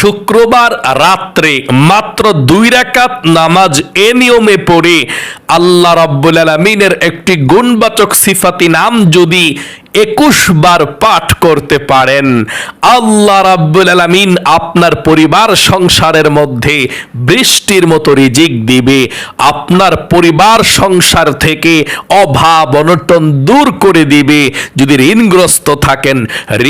শুক্রবার রাত্রে মাত্র দুই রাকাত নামাজ এ নিয়মে পড়ে আল্লাহ রাব্বুল আলমিনের একটি গুণবাচক সিফাতি নাম যদি একুশ বার পাঠ করতে পারেন, আল্লাহ রাব্বুল আলামিন আপনার পরিবার সংসারের মধ্যে বৃষ্টির মতো রিজিক দিবে। আপনার পরিবার সংসার থেকে অভাব, অনটন দূর করে দিবে। যদি ঋণগ্রস্ত থাকেন,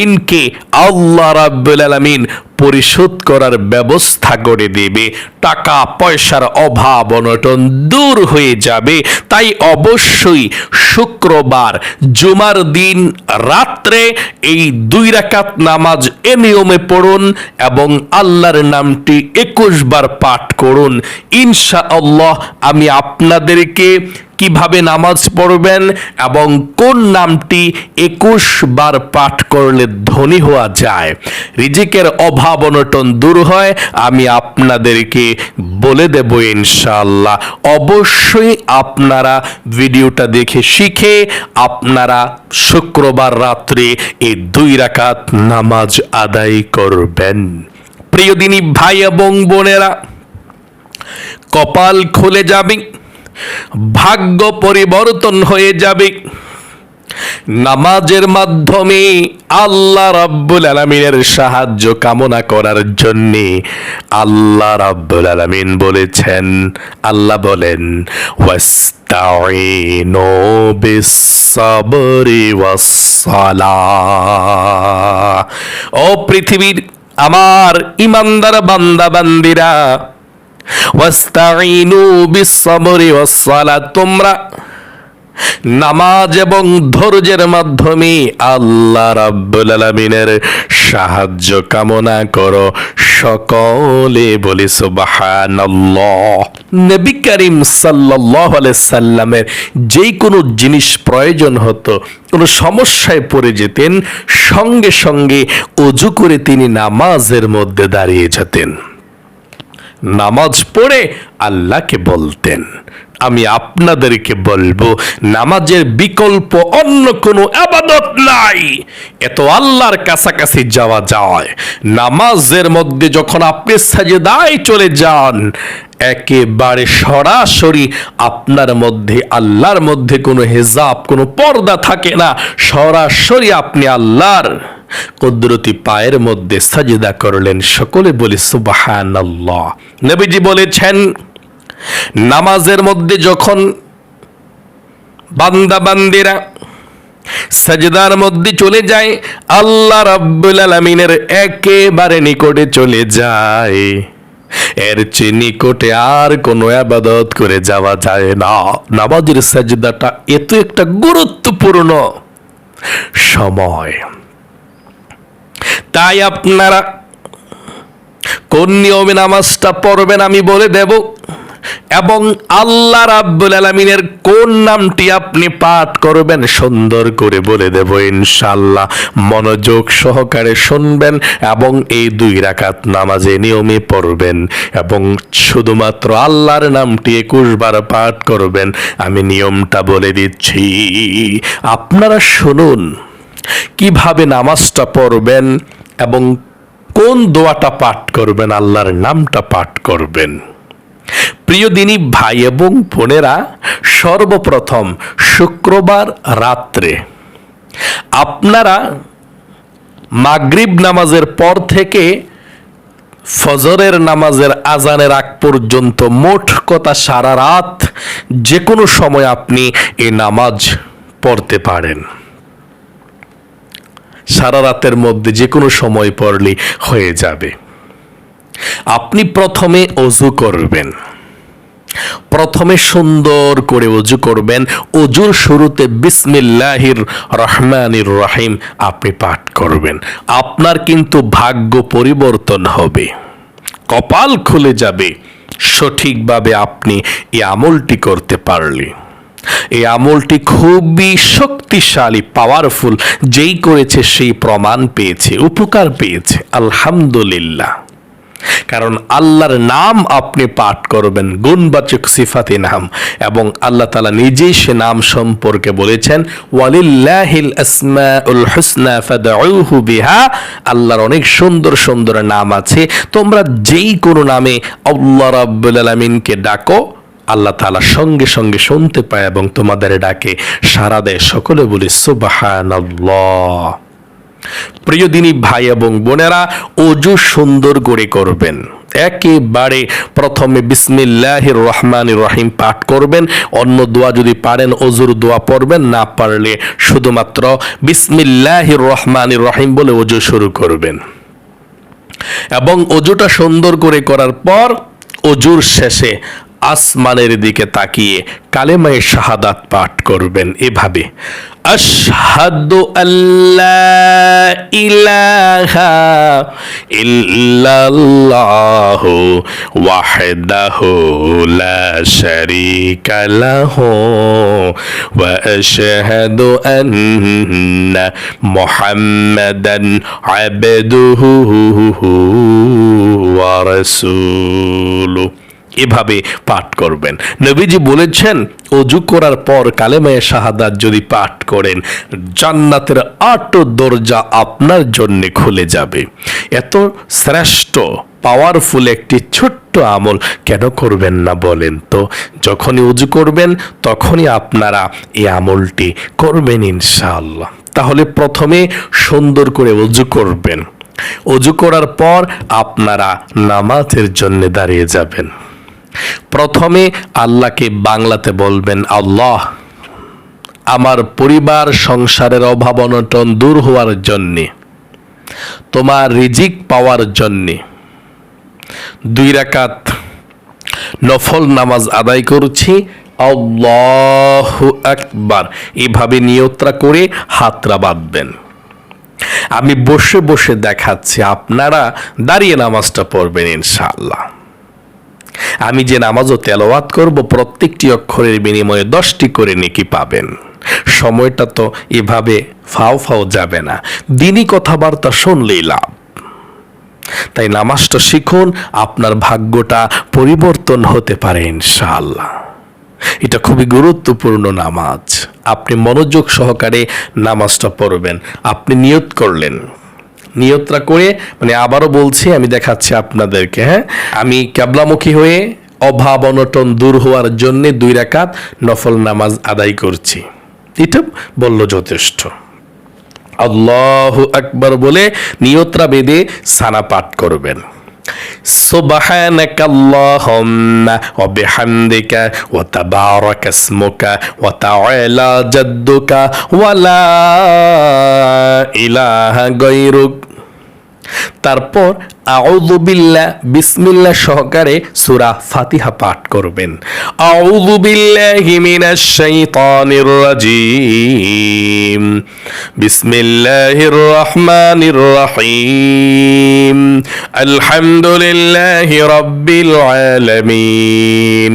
ঋণকে আল্লাহ রাব্বুল আলামিন পরিশোধ করার ব্যবস্থা করে দেবে। টাকা পয়সার অভাব অনটন দূর হয়ে যাবে। তাই অবশ্যই শুক্রবার, জুমার দিন রাত্রে এই দুই রাকাত নামাজ এ নিয়মে পড়ুন এবং আল্লাহর নামটি একুশ বার পাঠ করুন। ইনশা আল্লাহ আমি আপনাদেরকে কীভাবে নামাজ পড়বেন এবং কোন নামটি একুশ বার পাঠ করলে ধনী হওয়া যায়? রিজিকের অভাব অনটন দূর হয়, আমি আপনাদেরকে বলে দেব ইনশাআল্লাহ। অবশ্যই আপনারা ভিডিওটা দেখে শিখে আপনারা শুক্রবার রাত্রে এই দুই রাকাত নামাজ আদায় করবেন। প্রিয় দিনী ভাই এবং বোনেরা, কপাল খুলে যাবে। ভাগ্য পরিবর্তন হয়ে যাবে। নামাজের মাধ্যমে আল্লাহ রাব্বুল আলমিনের সাহায্য কামনা করার জন্যে আল্লাহ রাব্বুল আলমিন বলেছেন, আল্লাহ বলেন ওয়াস্তাইনু বিসসাবরি ওয়াসসালাহ। ও পৃথিবীর আমার ইমানদার বান্দা বান্দিরা ওয়াস্তাইনু তোমরা নামাজ এবং ধৈর্যের মাধ্যমে আল্লাহ রাব্বুল আলামিনের সাহায্য কামনা করো। সকলে বলি সুবহানাল্লাহ। নবী করিম সাল্লাল্লাহু আলাইহি সাল্লামের যেই কোনো জিনিস প্রয়োজন হতো, কোনো সমস্যায় পড়ে যেতেন, সঙ্গে সঙ্গে অজু করে তিনি নামাজের মধ্যে দাঁড়িয়ে যেতেন। নামাজ পড়ে আল্লাহকে বলতেন। আমি আপনাদেরকে বলব, নামাজের বিকল্প অন্য কোনো আবাদত নাই। এত আল্লাহর কাছাকাছি যাওয়া যায়। নামাজের মধ্যে যখন আপনি সাজে সাজেদায় চলে যান, একেবারে সরাসরি আপনার মধ্যে, আল্লাহর মধ্যে কোনো হেজাব, কোনো পর্দা থাকে না। সরাসরি আপনি আল্লাহর কুদরতি পায়ের মধ্যে সাজদা করলেন সকলে বলি সুবাহান নবীজি বলেছেন, নামাজের মধ্যে যখন বান্দা বান্দিরা সাজদার মধ্যে চলে যায়, আল্লাহ রাব্বুল আলামিনের একেবারে নিকটে চলে যায়। এর চেয়ে নিকটে আর কোনো আবাদত করে যাওয়া যায় না। নামাজের সাজদাটা এত একটা গুরুত্বপূর্ণ সময়। তাই আপনারা কোন নিয়মে নামাজটা পড়বেন আমি বলে দেব। এবং আল্লাহ রাব্বুল আলমিনের কোন নামটি আপনি পাঠ করবেন সুন্দর করে বলে দেব ইনশাল্লাহ মনোযোগ সহকারে শুনবেন এবং এই দুই রাকাত নামাজে নিয়মে পড়বেন এবং শুধুমাত্র আল্লাহর নামটি একুশ বার পাঠ করবেন। আমি নিয়মটা বলে দিচ্ছি। আপনারা শুনুন, কীভাবে নামাজটা পড়বেন? এবং কোন দোয়াটা পাঠ করবেন, আল্লাহর নামটা পাঠ করবেন। প্রিয় দিনী ভাই এবং বোনেরা, সর্বপ্রথম শুক্রবার রাত্রে আপনারা মাগরিব নামাজের পর থেকে ফজরের নামাজের আজানের আগ পর্যন্ত মোট কথা সারা রাত যে কোনো সময় আপনি এই নামাজ পড়তে পারেন। সারা রাতের মধ্যে যে কোনো সময় পড়লে হয়ে যাবে। আপনি প্রথমে অজু করবেন। প্রথমে সুন্দর করে অজু করবেন। অজুর শুরুতে বিসমিল্লাহির রহমানির রহিম আপনি পাঠ করবেন। আপনার কিন্তু ভাগ্য পরিবর্তন হবে। কপাল খুলে যাবে। সঠিকভাবে আপনি এই আমলটি করতে পারলে। এই আমলটি খুবই শক্তিশালী পাওয়ারফুল যেই করেছে সেই প্রমাণ পেয়েছে, উপকার পেয়েছে, আলহামদুলিল্লাহ। কারণ আল্লাহর নাম আপনি পাঠ করবেন, গুণবাচক সিফাতি নাম, এবং আল্লাহ তালা নিজেই সে নাম সম্পর্কে বলেছেন, ওয়ালিল্লাহিল আসমাউল হুসনা ফাদউহু বিহা আল্লাহর অনেক সুন্দর সুন্দর নাম আছে, তোমরা যেই কোনো নামে আল্লাহ রাব্বুল আলামিনকে ডাকো আল্লাহ তালা সঙ্গে সঙ্গে শুনতে পায় এবং তোমাদের ডাকে, সারা দেয় সকলে বলি, সুবহানাল্লাহ। প্রিয় দিনী ভাই এবং বোনেরা, অজু সুন্দর করে করবেন। একেবারে প্রথমে বিসমিল্লাহির রহমান রহিম পাঠ করবেন। অন্য দোয়া যদি পারেন, অজুর দোয়া পড়বেন। না পারলে শুধুমাত্র বিসমিল্লাহির রহমান রহিম বলে অজু শুরু করবেন। এবং অজুটা সুন্দর করে করার পর, অজুর শেষে আসমানের দিকে তাকিয়ে কালেমায়ে শাহাদাত পাঠ করবেন এভাবে। আশহাদু আল্লাহ ইলাহা ইল্লাল্লাহু ওয়াহদাহু লা শারীকা লাহু ওয়া আশহাদু আন্না মুহাম্মাদান আবদুহু ওয়া রাসূলুহু। এভাবে পাঠ করবেন। নবীজি বলেছেন, অজু করার পর কালেমায়ে শাহাদাত যদি পাঠ করেন, জান্নাতের আট দরজা আপনার জন্য খুলে যাবে। এত শ্রেষ্ঠ পাওয়ারফুল একটি ছোট্ট আমল কেন করবেন না বলেন তো? যখনই উজু করবেন, তখনই আপনারা এই আমলটি করবেন ইনশাআল্লাহ। তাহলে প্রথমে সুন্দর করে উজু করবেন। অজু করার পর আপনারা নামাজের জন্য দাঁড়িয়ে যাবেন। প্রথমে আল্লাহকে বাংলাতে বলবেন, আল্লাহ, আমার পরিবার সংসারের অভাব অনটন দূর হওয়ার জন্যে, তোমার রিজিক পাওয়ার জন্যে দুই রাকাত নফল নামাজ আদায় করছি, আল্লাহ একবার এভাবে নিয়ত্রা করে হাতরা বাঁধবেন। আমি বসে বসে দেখাচ্ছি, আপনারা দাঁড়িয়ে নামাজটা পড়বেন ইনশাআল্লাহ। আমি যে নামাজও তেলাওয়াত করব, প্রত্যেকটি অক্ষরের বিনিময়ে দশটি করে নেকি পাবেন। সময়টা তো এভাবে ফাও ফাও যাবে না। দিনই কথাবার্তা শুনলেই লাভ। তাই নামাজটা শিখুন, আপনার ভাগ্যটা পরিবর্তন হতে পারে ইনশাআল্লাহ। এটা খুবই গুরুত্বপূর্ণ নামাজ। আপনি মনোযোগ সহকারে নামাজটা পড়বেন, আপনি নিয়ত করলেন। নিয়তরা করে মানে আবারও বলছি, আমি দেখাচ্ছি আপনাদেরকে হ্যাঁ? আমি ক্যাবলামুখী হয়ে অভাব অনটন দূর হওয়ার জন্যে দুই রাকাত নফল নামাজ আদায় করছি। এটা বলল যথেষ্ট। আল্লাহ আকবার বলে নিয়তরা বেদে সানা পাঠ করবেন। سبحانك اللهم وبحمدك وتبارك اسمك وتعالى جدك ولا إله غيرك তারপর আউযুবিল্লাহ বিসমিল্লা সহকারে সুরা ফাতিহা পাঠ করবেন। আউদুবিল্লাহি মিনাশ শাইতানির রাজিম। বিসমিল্লাহির রহমানির রহিম। আলহামদুলিল্লাহি রাব্বিল আলামিন।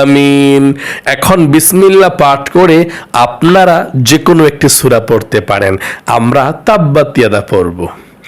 আমিন। এখন বিসমিল্লা পাঠ করে আপনারা যে কোনো একটি সুরা পড়তে পারেন। আমরা তাব্বাতিয়াদা পড়ব।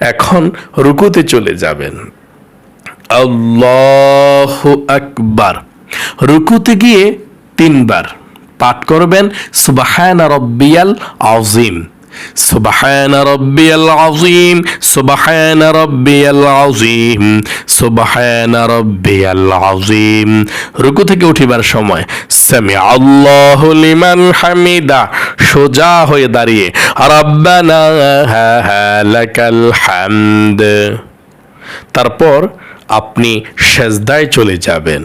এখন রুকুতে চলে যাবেন। আল্লাহ আকবার। রুকুতে গিয়ে তিনবার পাঠ করবেন সুবাহানা রব্বিয়াল আজিম سبحان ربي العظيم سبحان ربي العظيم سبحان ربي العظيم রুকু থেকে উঠিবার সময় সামি আল্লাহ লিমান হামিদা সোজা হয়ে দাঁড়িয়ে রাব্বানা লাকাল হামদ তারপর আপনি সেজদায় চলে যাবেন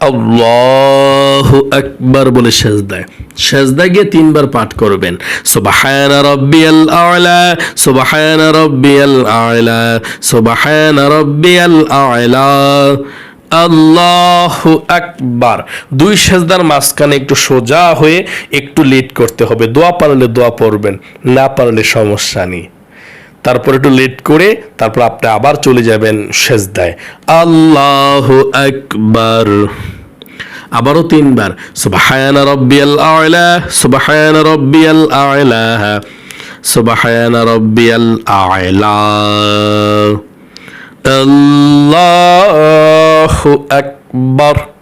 আল্লাহু আকবার বলে সেজদায়। সেজদায় গিয়ে তিনবার পাঠ করবেন। সুবহান রাব্বিয়াল আ'লা, সুবহান রাব্বিয়াল আ'লা, সুবহান রাব্বিয়াল আ'লা। আল্লাহু আকবার। দুই সেজদার মাঝখানে একটু সোজা হয়ে একটু লেট করতে হবে। দোয়া পারলে দোয়া পড়বেন, না পারলে সমস্যা নেই। তারপর একটু লেট করে তারপর আপনি আবার চলে যাবেন সেজদায়। আল্লাহ আকবার। আবারও তিনবার। সুবহান রাব্বিয়াল আ'লা, সুবহান রাব্বিয়াল আ'লা, সুবহান রাব্বিয়াল আ'লা। আল্লাহু আকবার।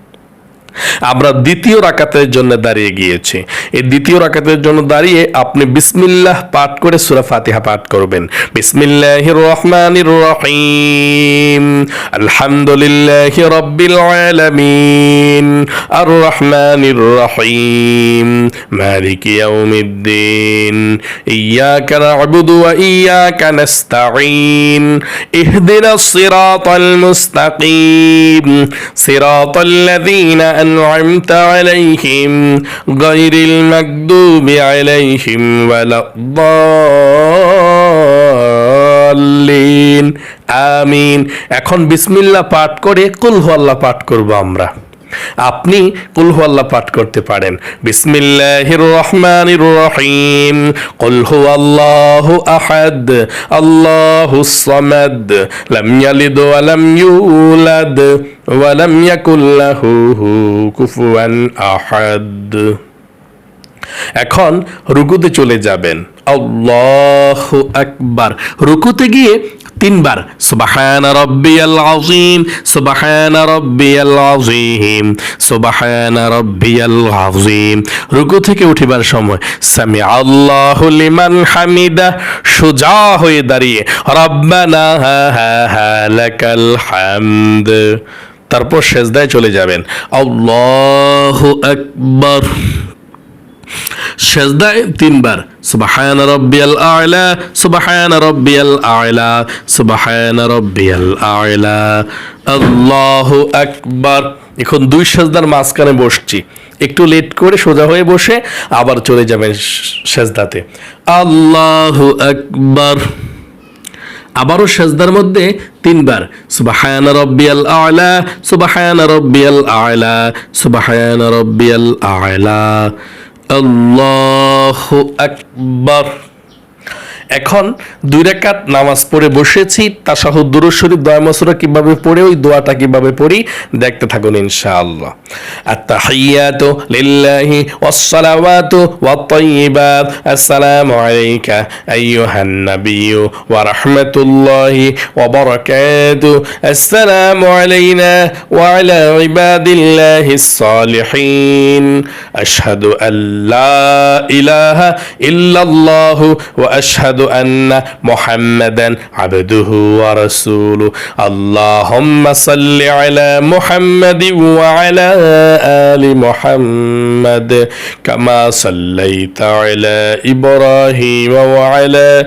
আমরা দ্বিতীয় রাকাতের জন্য দাঁড়িয়ে গিয়েছি। এই দ্বিতীয় রাকাতের জন্য দাঁড়িয়ে আপনি বিসমিল্লাহ পাঠ করে সূরা ফাতিহা পাঠ করবেন। বিসমিল্লাহির রহমানির রহিম আলহামদুলিল্লাহি রাব্বিল আলামিন। আর রহমানির রহিম মালিকি ইয়াউমিদ্দিন। ইয়াকা না'বুদু ওয়া ইয়াকা নাস্তাঈন। ইহদিনাস সিরাতাল মুস্তাকিম। সিরাতাল লাযীনা أنعمت عليهم غير المكذوب عليهم ولا الضالين আমিন এখন বিসমিল্লাহ পাঠ করে কুল আল্লাহ পাঠ করব আমরা আপনি কুলহু আল্লাহ পাঠ করতে পারেন। বিসমিল্লাহির রহমানির রহিম। কুলহু হুয়াল্লাহু আহাদ আল্লাহুস সামাদ, লাম ইয়ালিদ ওয়া লাম ইউলাদ, ওয়া লাম ইয়াকুল লাহু কুফুয়ান আহাদ। এখন রুকুতে চলে যাবেন। আল্লাহু আকবার। রুকুতে গিয়ে তিনবার, সুবাহান রব্বিয়াল আযীম, সুবাহান রব্বিয়াল আযীম, সুবাহান রব্বিয়াল আযীম। রুকু থেকে উঠিবার সময় সামি আল্লাহু লিমান হামিদা, সোজা হয়ে দাঁড়িয়ে, রব্বানা লাকাল হামদ। তারপর সেজদায় চলে যাবেন, আল্লাহু আকবার। সেজদায় তিনবার, সুবাহান রব্বিয়াল আ'লা, সুবাহান রব্বিয়াল আ'লা, সুবাহান রব্বিয়াল আ'লা। আল্লাহু আকবার। এখন দুই সেজদার মাঝখানে বসছি। একটু লেট করে সোজা হয়ে বসে আবার চলে যাবেন সেজদাতে। আল্লাহু আকবার। আবারও সেজদার মধ্যে তিনবার, সুবাহান রব্বিয়াল আ'লা, সুবাহান রব্বিয়াল আ'লা, সুবাহান রব্বিয়াল আ'লা। আল্লাহু আকবার এখন দুই রাকাত নামাজ পড়ে বসেছি তাশাহুদ দুরূদ শরীফ, দোয়া মাসুরা কীভাবে পড়ে, ওই দোয়াটা কীভাবে পড়ি, দেখতে থাকুন ইনশাআল্লাহ। আত-তাহিয়াতু লিল্লাহি ওয়াস-সালাওয়াতু ওয়াত-তাইয়্যিবাত আসসালামু আলাইকা আইয়ুহান ইলাহা ইল্লাল্লাহু ওয়া أن محمدا عبده ورسوله. اللهم صل على محمد وعلى آل محمد كما صليت على إبراهيم وعلى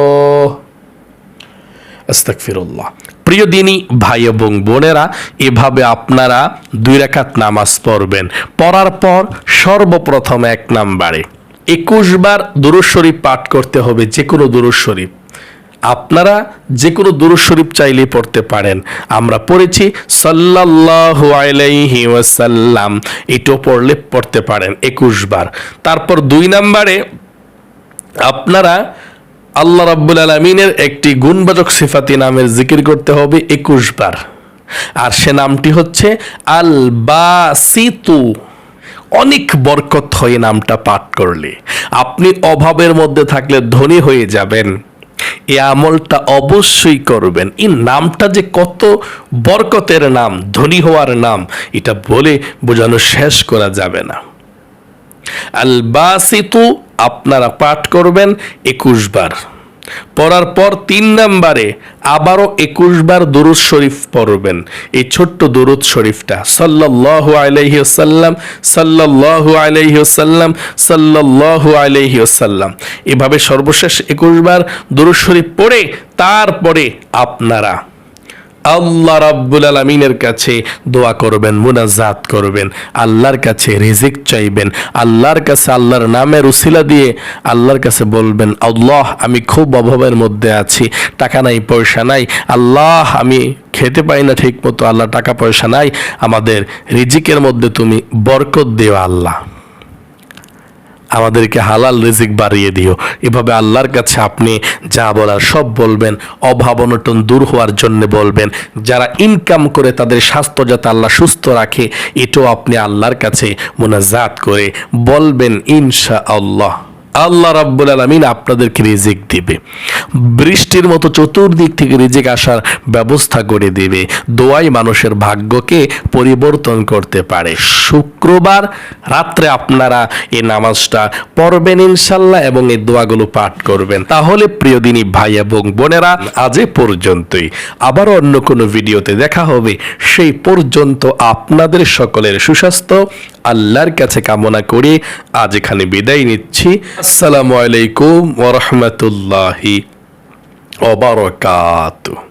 আস্তাগফিরুল্লাহ। প্রিয় দিনী, ভাই এবং বোনেরা, এভাবে আপনারা দুই রাকাত নামাজ পড়বেন। পড়ার পর সর্বপ্রথম এক নাম্বারে একুশ বার দুরুজ শরীফ পাঠ করতে হবে যে কোনো দুরুজ শরীফ। আপনারা যে কোনো দুরুজ শরীফ চাইলে পড়তে পারেন। আমরা পড়েছি, সাল্লাল্লাহু আলাইহি ওয়াসাল্লাম। এটাও পড়লে পড়তে পারেন একুশ বার। তারপর দুই নাম্বারে আপনারা আল্লাহ রাব্বুল আলমিনের একটি গুণবাচক সিফাতি নামের জিকির করতে হবে একুশ বার। আর সে নামটি হচ্ছে আল বাসিতু অনেক বরকত হয়ে নামটা পাঠ করলে। আপনি অভাবের মধ্যে থাকলে ধনী হয়ে যাবেন। এ আমলটা অবশ্যই করবেন। এই নামটা যে কত বরকতের নাম, ধনী হওয়ার নাম, এটা বলে বোঝানো শেষ করা যাবে না। আল বাসিতু আপনারা পাঠ করবেন একুশ বার। পড়ার পর তিন নাম্বারে আবারও একুশ বার দুরুদ শরীফ পড়বেন। এই ছোট্ট দুরুদ শরীফটা। সাল্লাল্লাহু আলাইহি ওয়াসাল্লাম, সাল্লাল্লাহু আলাইহি ওয়াসাল্লাম এভাবে সর্বশেষ একুশ বার দুরুদ শরীফ পড়ে, তারপরে আপনারা আল্লাহ রাব্বুল আলমিনের কাছে দোয়া করবেন, মুনাজাত করবেন, আল্লাহর কাছে রিজিক চাইবেন, আল্লাহর কাছে আল্লাহর নামের উসিলা দিয়ে আল্লাহর কাছে বলবেন, আল্লাহ আমি খুব অভাবের মধ্যে আছি, টাকা নাই, পয়সা নাই, আল্লাহ আমি খেতে পাই না ঠিক মতো আল্লাহ টাকা পয়সা নাই, আমাদের রিজিকের মধ্যে তুমি বরকত দিও আল্লাহ। আমাদেরকে হালাল রিজিক বাড়িয়ে দিও। এভাবে আল্লাহর কাছে আপনি যা বলার সব বলবেন, অভাব অনটন দূর হওয়ার জন্য বলবেন। যারা ইনকাম করে তাদের স্বাস্থ্য যাতে আল্লাহ সুস্থ রাখে, এটাও আপনি আল্লাহর কাছে মোনাজাত করে বলবেন ইনশা আল্লাহ আল্লাহ রাব্বুল আলমিন আপনাদেরকে রিজিক দেবে। বৃষ্টির মতো চতুর্দিক থেকে রিজিক আসার ব্যবস্থা করে দেবে। দোয়াই মানুষের ভাগ্যকে পরিবর্তন করতে পারে। শুক্রবার রাত্রে আপনারা এই নামাজটা পড়বেন ইনশাল্লাহ এবং এই দোয়াগুলো পাঠ করবেন। তাহলে প্রিয় দিনী ভাই এবং বোনেরা, আজ এ পর্যন্তই। আবার অন্য কোনো ভিডিওতে দেখা হবে। সেই পর্যন্ত আপনাদের সকলের সুস্বাস্থ্য আল্লাহর কাছে কামনা করে আজ এখানে বিদায় নিচ্ছি। আসসালামু আলাইকুম ওরহমতুল্লাহি ওবরকাতুহ